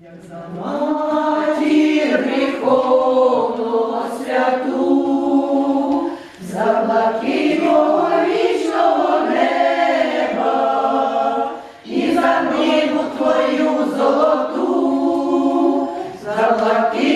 Як за матір гріховну святу, за вічного неба, і за ниву твою золоту, за блакитного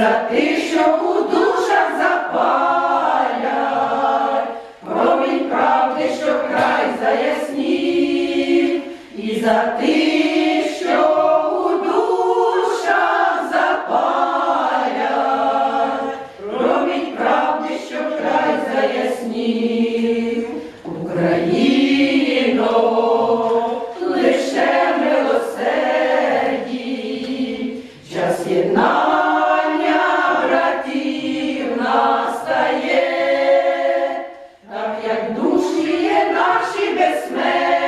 за те, що у душах запалять, промінь правди, що край заяснів, і за те, що у душах запалять, промінь правди, що край заяснів, Україно. Єднання. душі є наші безсмертні.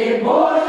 It more